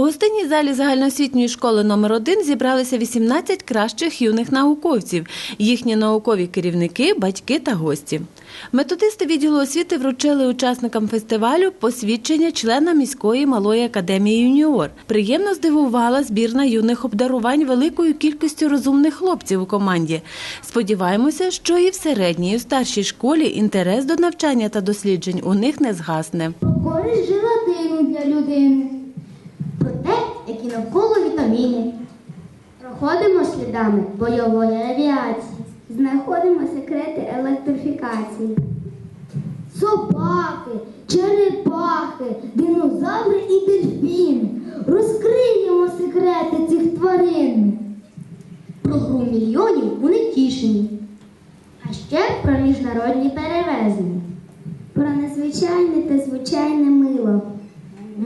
У гостинній залі загальноосвітньої школи номер 1 зібралися 18 кращих юних науковців, їхні наукові керівники, батьки та гості. Методисти відділу освіти вручили учасникам фестивалю посвідчення члена міської малої академії юніор. Приємно здивувала збірна юних обдарувань великою кількістю розумних хлопців у команді. Сподіваємося, що і в середній, і в старшій школі інтерес до навчання та досліджень у них не згасне. користь желатину для людини, навколо вітаміни. Проходимо слідами бойової авіації, знаходимо секрети електрифікації. Собаки, черепахи, динозаври і дельфіни. Розкриємо секрети цих тварин. Про гру мільйонів у Нетішині. А ще про міжнародні перевезення. Про незвичайне та звичайне мило.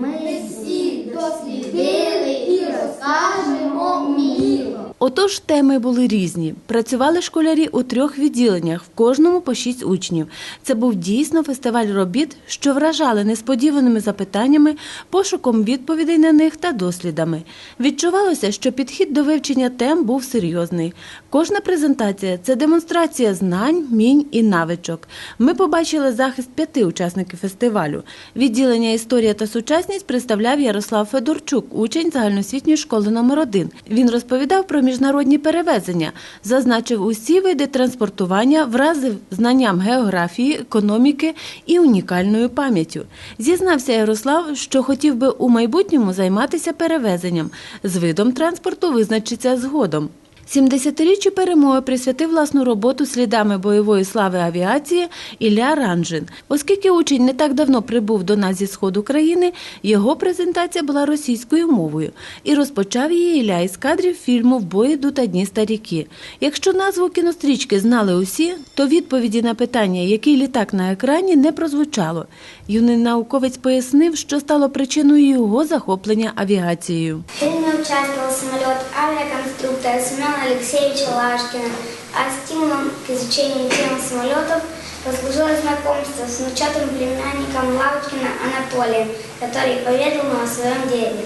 Ми всі дослідили і розкажемо міло. Отож, теми були різні. Працювали школярі у трьох відділеннях, в кожному по шість учнів. Це був дійсно фестиваль робіт, що вражали несподіваними запитаннями, пошуком відповідей на них та дослідами. Відчувалося, що підхід до вивчення тем був серйозний. Кожна презентація це демонстрація знань, мінь і навичок. Ми побачили захист п'яти учасників фестивалю. Відділення історія та сучасність представляв Ярослав Федорчук, учень загальноосвітньої школи номер 1 Він розповідав про міжнародні перевезення, зазначив усі види транспортування, вразив знанням географії, економіки і унікальною пам'яттю. Зізнався Ярослав, що хотів би у майбутньому займатися перевезенням. З видом транспорту визначиться згодом. 70-річчю перемоги присвятив власну роботу слідами бойової слави авіації Ілля Ранжин. Оскільки учень не так давно прибув до нас зі сходу країни, його презентація була російською мовою. І розпочав її Ілля із кадрів фільму бої йдуть одні старіки. Якщо назву кінострічки знали усі, то відповіді на питання, який літак на екрані, не прозвучало. Юний науковець пояснив, що стало причиною його захоплення авіацією. В фильме участвовал самолет авиаконструктора Семена Алексеевича Лашкина, а стимулом к изучению темы самолетов послужило знакомство с внучатым племянником Лавочкина Анатолием, который поведал нам о своем деле.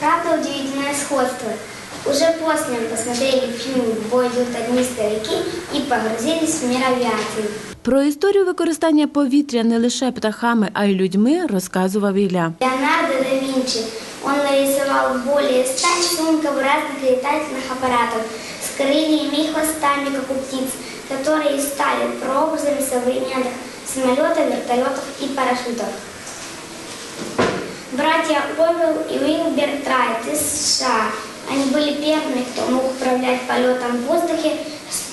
Правда, удивительное сходство. Уже после мы посмотрели фильм «В бой идут одни старики» и погрузились в мир авиации. Про історію використання повітря не лише птахами, а й людьми розказував Ілля. Леонардо да Винчи. Он нарисовал более ста рисунков разных летательных аппаратов с крыльями и хвостами, как у птиц, которые стали прообразами современных самолетов, вертолетов и парашютов. Братья Овел и Уилбер Трайт из США. Они были первыми, кто мог управлять полетом в воздухе,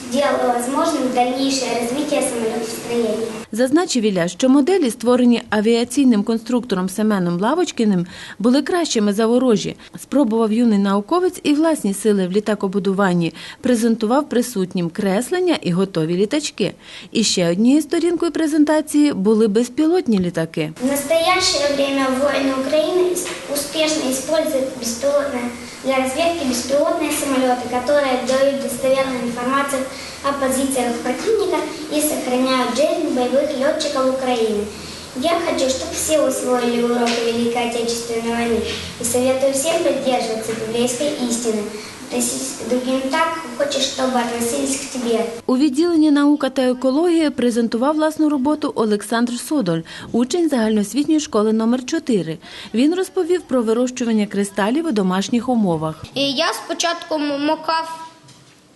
сделало возможным дальнейшее развитие самолетостроения. Зазначив Ілля, що моделі, створені авіаційним конструктором Семеном Лавочкіним, були кращими за ворожі. Спробував юний науковець і власні сили в літакобудуванні, презентував присутнім креслення і готові літачки. І ще однією сторінкою презентації були безпілотні літаки. В настоящее время воины Украины ис- успешно используют беспилотные для разведки беспилотные самолеты, которые дают достоверную информацию о позициях противника и сохраняют жизнь боевых летчиков Украины. Я хочу, чтобы все усвоили уроки Великой Отечественной войны и советую всем придерживаться библейской истины. Другим так, как хочешь, чтобы относились к тебе. У відділенні наука та екологія презентував власну роботу Олександр Содоль, учень загальноосвітньої школи номер 4 Він розповів про вирощування кристалів у домашніх умовах. І я спочатку м- макав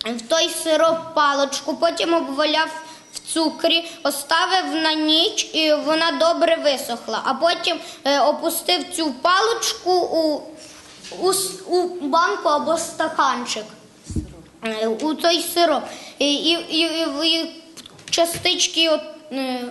в той сироп паличку, потім обваляв в цукрі, оставив на ніч і вона добре висохла. А потім е, опустив цю паличку у, у, у банку або стаканчик. Е, У той сироп. І, і, і, і, частички от, е,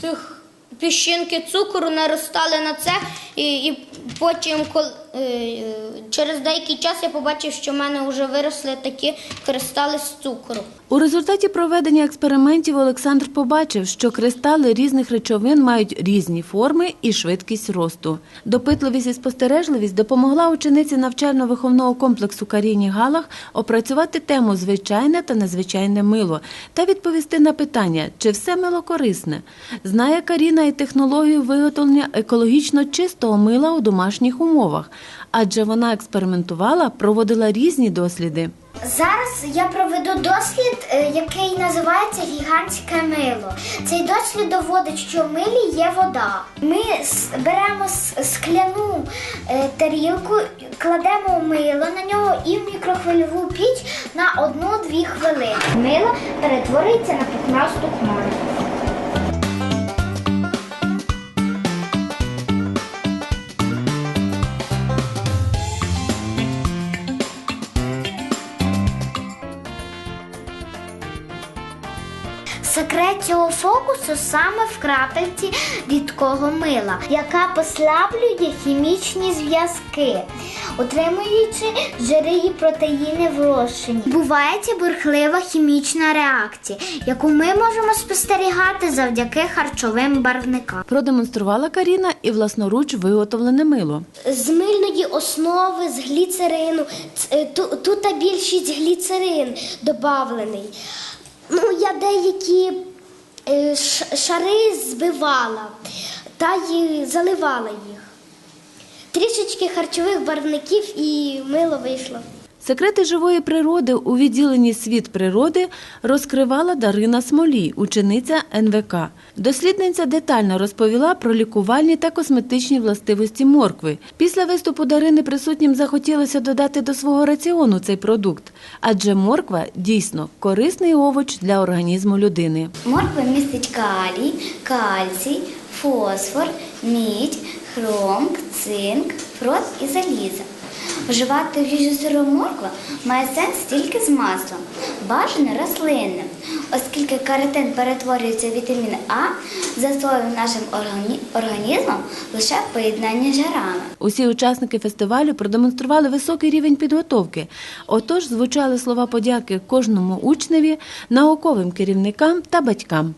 цих піщинки цукру наростали на це, і, і потім, коли, е, через деякий час я побачив, що в мене вже виросли такі кристали з цукру. У результаті проведення експериментів Олександр побачив, що кристали різних речовин мають різні форми і швидкість росту. Допитливість і спостережливість допомогла учениці навчально-виховного комплексу Каріні Галах опрацювати тему звичайне та незвичайне мило та відповісти на питання, чи все мило корисне. Знає Каріна і технологію виготовлення екологічно чистого мила у домашніх умовах, адже вона експериментувала, проводила різні досліди. Зараз я проведу дослід, е, який називається гігантське мило. Цей дослід доводить, що в милі є вода. Ми беремо скляну е, тарілку, кладемо мило на нього і в мікрохвильову піч на одну-дві хвилини. Мило перетворюється на пухнасту хмару. Секрет цього фокусу саме в крапельці рідкого мила, яка послаблює хімічні зв'язки, утримуючи жири і протеїни в розчині. Бувається бурхлива хімічна реакція, яку ми можемо спостерігати завдяки харчовим барвникам. Продемонструвала Каріна і власноруч виготовлене мило. З мильної основи, з гліцерину. Е, ту- Тут більшість гліцерин додавлений. Ну, я деякі е, шари збивала та й заливала їх. Трішечки харчових барвників і мило вийшло. Секрети живої природи у відділенні Світ природи розкривала Дарина Смолій, учениця НВК. Дослідниця детально розповіла про лікувальні та косметичні властивості моркви. Після виступу Дарини присутнім захотілося додати до свого раціону цей продукт, адже морква дійсно корисний овоч для організму людини. Морква містить калій, кальцій, фосфор, мідь, хром, цинк, фрот і залізо. Вживати в їжу сиру морква має сенс тільки з маслом, бажано рослинним, оскільки каротин перетворюється в вітамін А, засвоєним нашим органі- організмом лише в поєднанні з жирами. Усі учасники фестивалю продемонстрували високий рівень підготовки. Отож звучали слова подяки кожному учневі, науковим керівникам та батькам.